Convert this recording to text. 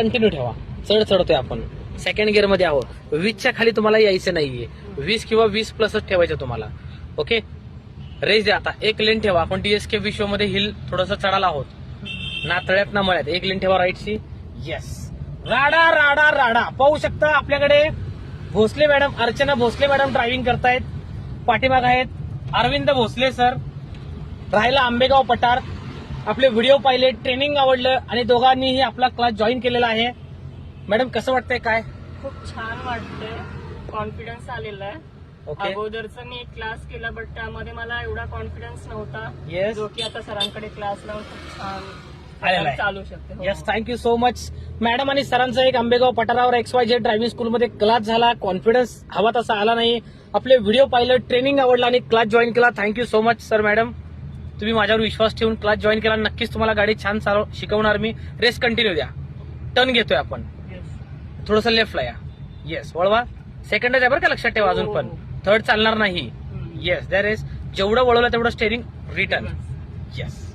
Continue ठेवा. चढ चढतोय आपण. सेकंड गिअरमध्ये आहोत. वीसच्या खाली तुम्हाला यायचं नाहीये. वीस किंवा वीस प्लसच ठेवायचं तुम्हाला. ओके रेस द्या आता. एक लेन ठेवा. आपण डीएसके विश्वमध्ये हिल थोडस चढायला आहोत. ना तळ्यात ना मळ्यात. एक लेन ठेवा राईटशी येस राडा राडा राडा पाहू शकता आपल्याकडे Bhosale madam Archana Bhosale madam driving करतायत. पाठीमाग आहेत. अरविंद भोसले सर राहिला आंबेगाव पठार. आपले व्हिडिओ पाहिले ट्रेनिंग आवडलं आणि दोघांनीही आपला क्लास जॉईन केलेला आहे. मॅडम कसं वाटतंय काय? खूप छान वाटतंय. कॉन्फिडन्स आलेला आहे. ओके अगोदरचा मी एक क्लास केला बट त्यामध्ये मला एवढा कॉन्फिडन्स नव्हता. येस जो की आता सरांकडे क्लास लावून खूप छान आलेला आहे. चालू शकते. हो. Yes thank you so much madam आणि सरांचा एक आंबेगाव पठारावर एक्स वाय जेड ड्रायव्हिंग स्कूलमध्ये क्लास झाला. कॉन्फिडन्स हवा तसा आला नाही. आपले व्हिडिओ पाहिलं ट्रेनिंग आवडलं आणि क्लास जॉईन केला. Thank you so much sir madam तुम्ही माझ्यावर विश्वास ठेवून क्लास जॉईन केला नक्कीच तुम्हाला गाडी छान चालव शिकवणार मी. रेस कंटिन्यू द्या. टर्न घेतोय आपण. थोडस लेफ्टला या. येस वळवा. सेकंडच आहे बरं का लक्षात ठेवा अजून पण. थर्ड चालणार नाही. येस दॅर इज जेवढं वळवलं तेवढं स्टेरिंग रिटर्न. येस